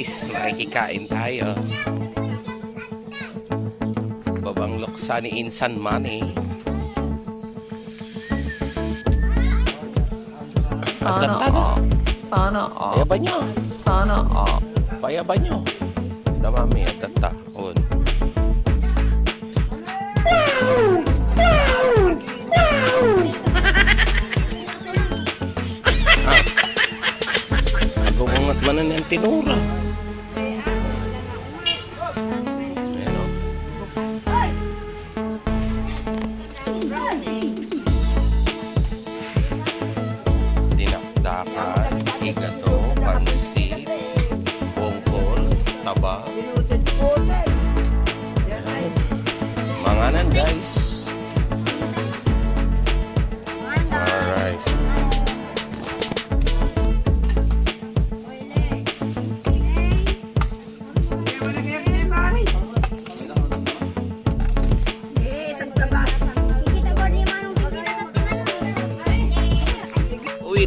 guys, makikikain tayo. Babang loksa ni Insan Money. Sana all. Sana all. Payaban nyo. Sana all. Payaban nyo. Damami at data. Un. Ah. Agungat man na niyang tinura.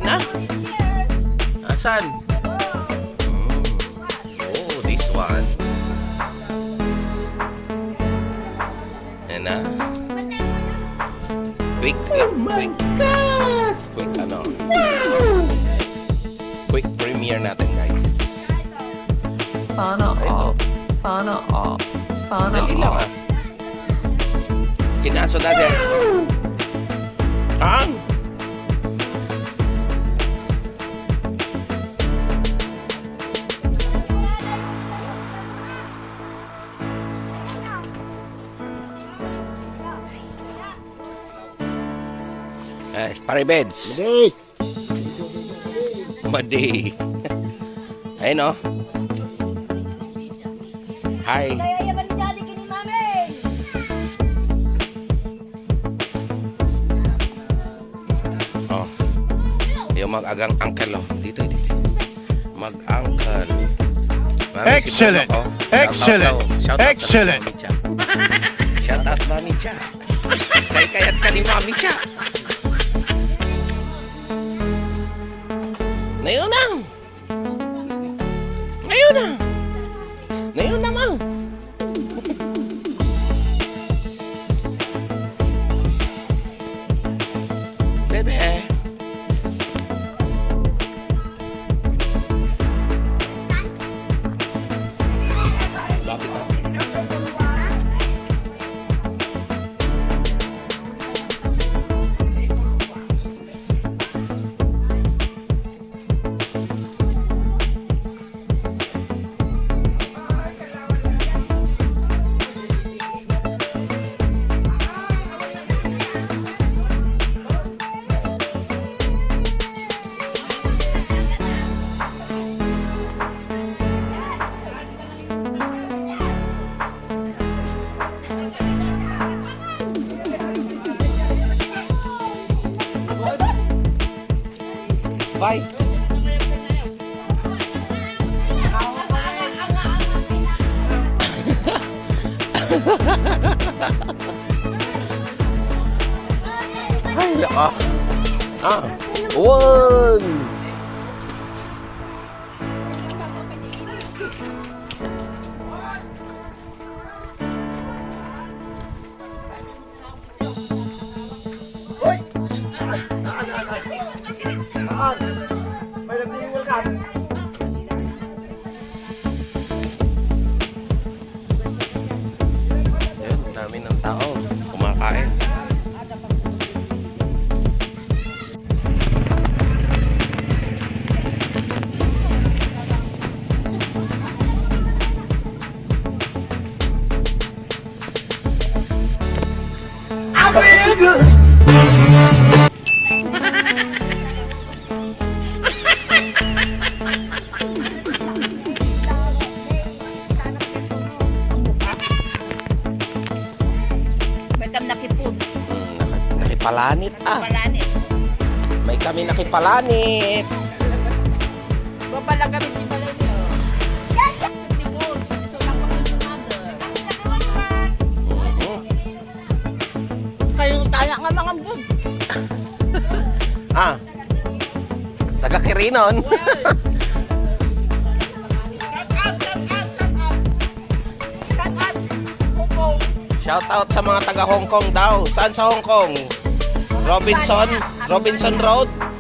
Na? Asan? Hmm. Oh, this one. Yan na. Quick, quick, quick. God! Quick ano? Quick premiere natin guys. Sana all. Sana all. Sana Dali lang all. ah. Kinaso natin. Ang! Eh, paribeds. Hey! Madi. Ayun o. Hi. Oh. Yung mag-agang uncle oh. Dito, dito. Mag-uncle. Mami, si Excellent. Oh. Excellent. Shout out Excellent. Shout out Mami Cha. Kay kayat ka ni Mami Cha. Ngayon na. Ngayon na. palanit. Mapalagamit si palanit. Kayong taya nga mga bud. ah. Taga Kirinon. Well. Shout out sa mga taga Hong Kong daw. Saan sa Hong Kong? Robinson, Robinson Road.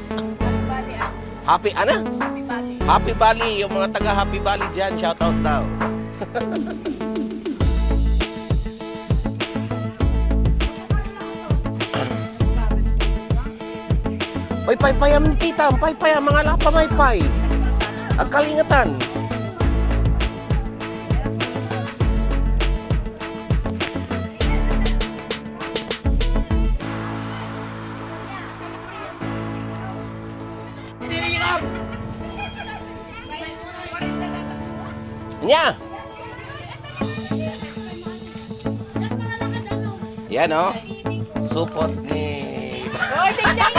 Happy, ano? Happy Bali. Happy Valley, yung mga taga Happy Valley dyan, shout out daw. Oy, paypayam ni tita, paypayam, mga lapa maypay. Ang kalingatan. Yan oh. Support ni Oh, tingnan niya!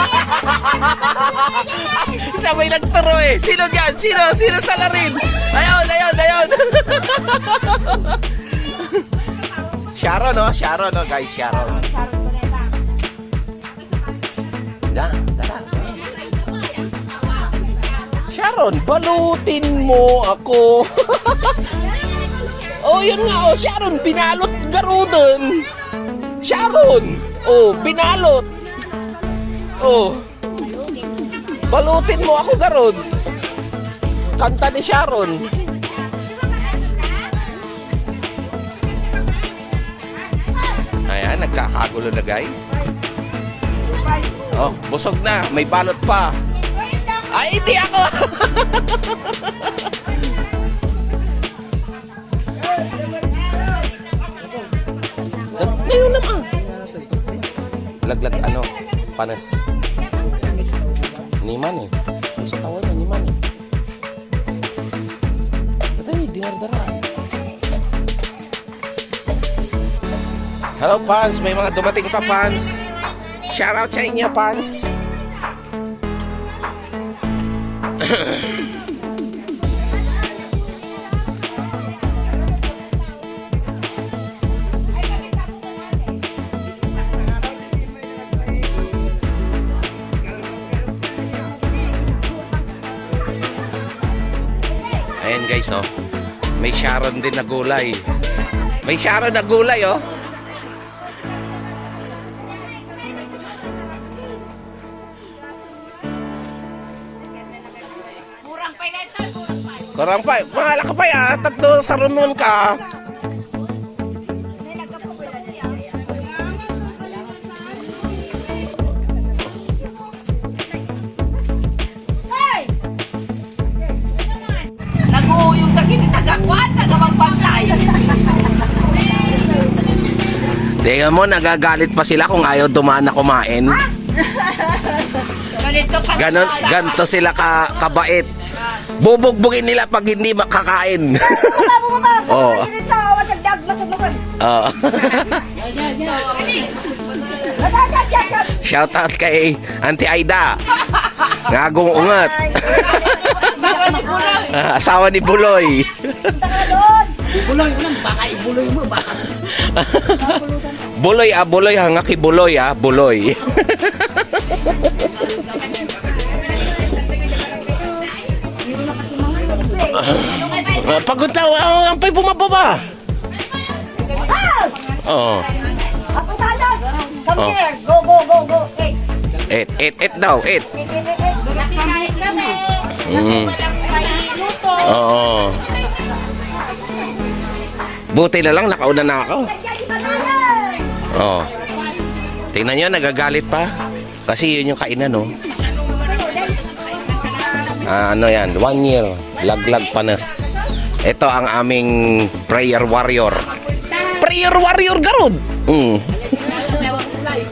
Sabay nagturo eh. Sino dyan? Sino? Sino sa larin? Ayun, ayun, ayun. Sharon, no? Sharon, no, guys? Sharon. Tara. Sharon, balutin mo ako. oh, yun nga, oh. Sharon, binalot garudan. Sharon, oh, binalot. Oh. Balutin mo ako garod. Kanta ni Sharon. Ayan, nagkakagulo na guys. Oh, busog na. May balot pa. Ay, hindi ako. Laglag ano, panas. Niman eh. Sa tawa na niman eh. Ba't ay dinardaraan? Hello fans, may mga dumating pa fans. Shout out sa inyo fans. guys, oh. May Sharon din na gulay. May Sharon na gulay, oh. Murang pa ka pa ya. Tatlo sa runon ka. Tingnan mo, nagagalit pa sila kung ayaw dumaan na kumain. Ganito ka. Ganon, ganto sila ka, kabait. Bubugbugin nila pag hindi makakain. Oo. Oo. Shout out kay Auntie Aida. Ngagong ungat. Ah, Asawa ni Buloy. Buloy ah, buloy ha, nga kay Buloy ah, Buloy. Ah, pagod daw, ah, ang pay bumababa. Oo. Tanan. Come Oh. here. Go, go, go, go. Hey. Et, et, et daw, hey. kami. Mm. Oo. Buti na lang, nakauna na ako. Oo. Tingnan nyo, nagagalit pa. Kasi yun yung kainan, no? Ah, ano yan? One year. Laglag panas. Ito ang aming prayer warrior. Prayer warrior, garod! Mm.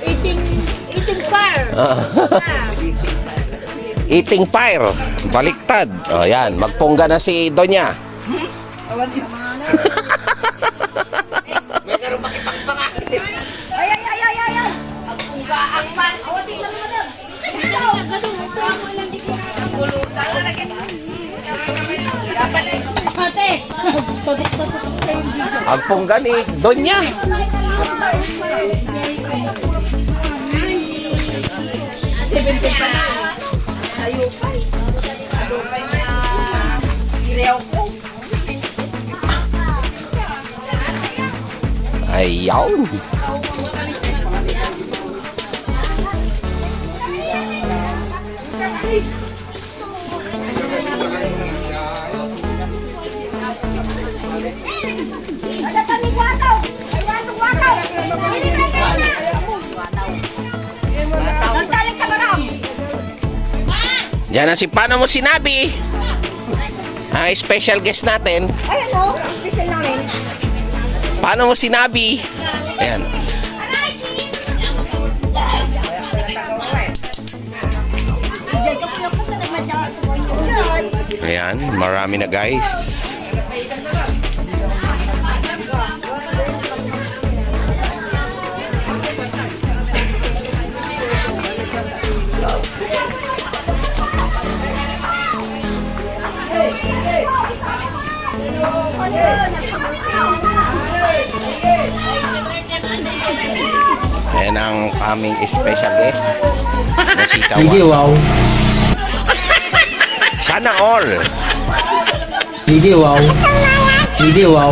Eating, eating fire. Eating fire. Baliktad. O, yan. Magpungga na si Donya. Ay, ay, ay, ay, ay, ay. Punggaang man. Awatin lang naman. Ang pungga ni Donya. Ayaw. Ada Yan ang si paano mo sinabi. Ang special guest natin. Ay, ano? Special namin. Paano mo sinabi? Ayan. Ayan, marami na guys. Ayan ang aming special guest. Na si. Sige, wow. Sana all. Sige, wow. Sige, wow.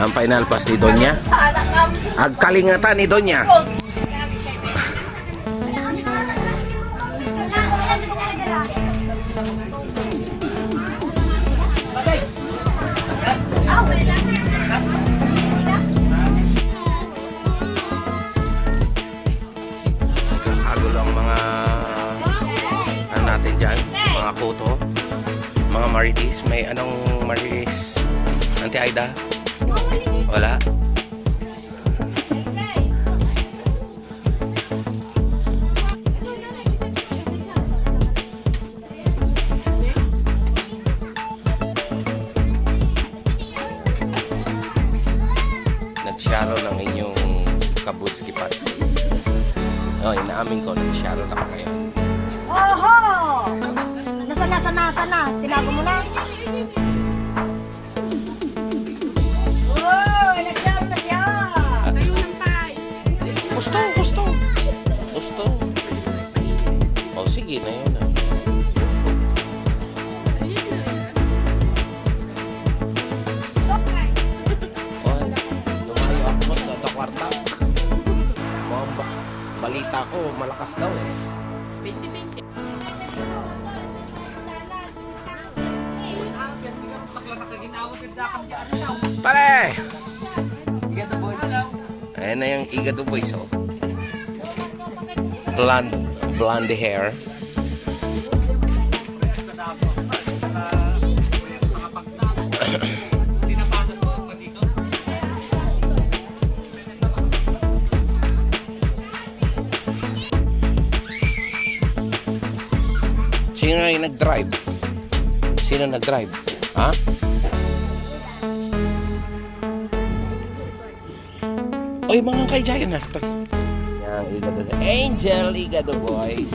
ang final pass ni Donya. Ang kalingatan ni Donya. Mga ano natin dyan, mga kuto, mga marites. May anong marites? Nanti Aida? Wala? Nagsyaro ng inyong kabutski patsi. Oh, inaamin ko, nagsyaro na ako ngayon. Oho! Nasa na, sana, sana. Tinago mo na. Ayan na yung Igado Boys, oh. Blonde, blonde hair. Sino na yung nag-drive? Sino nag-drive? Ha? Oy, mga Giant na. Yan, Igado. Angel Igado Boys.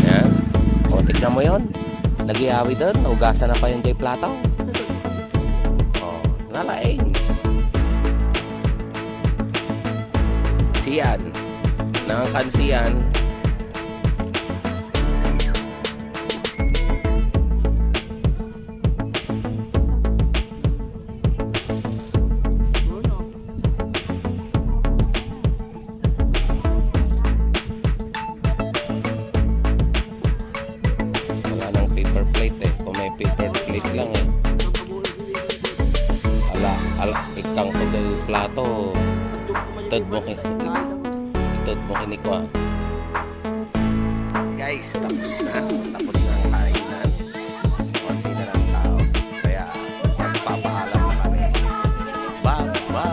Yan. O, tignan mo yon. Nagiyawi doon. Naugasan na pa yung kay Plato. O, nalaing. Siyan. Nangangkan siyan. plato. Itod mo kay... Itod mo kini ko ah. Guys, tapos na. Tapos na ang kainan. Konti na lang tao. Kaya, magpapaalam na kami. Bye! Bye!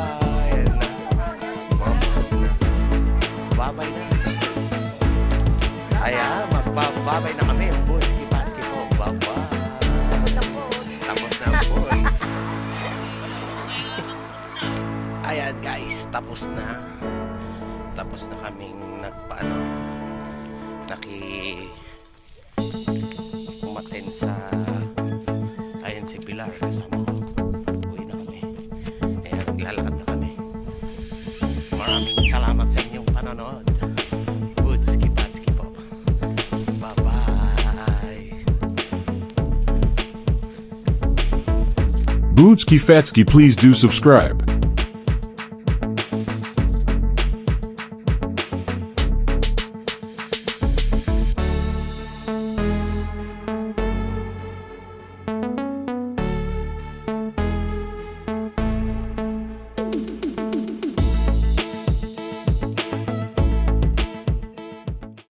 Ayan na. Mga na. Babay na. Kaya, magpapabay na kami. Tapos na. Tapos na kaming nagpaano. Naki umaten sa ayan si Pilar kasama ko. Uwi na kami. Ayan, naglalakad na kami. Maraming salamat sa inyong panonood. Bootski Fatsky, please do subscribe.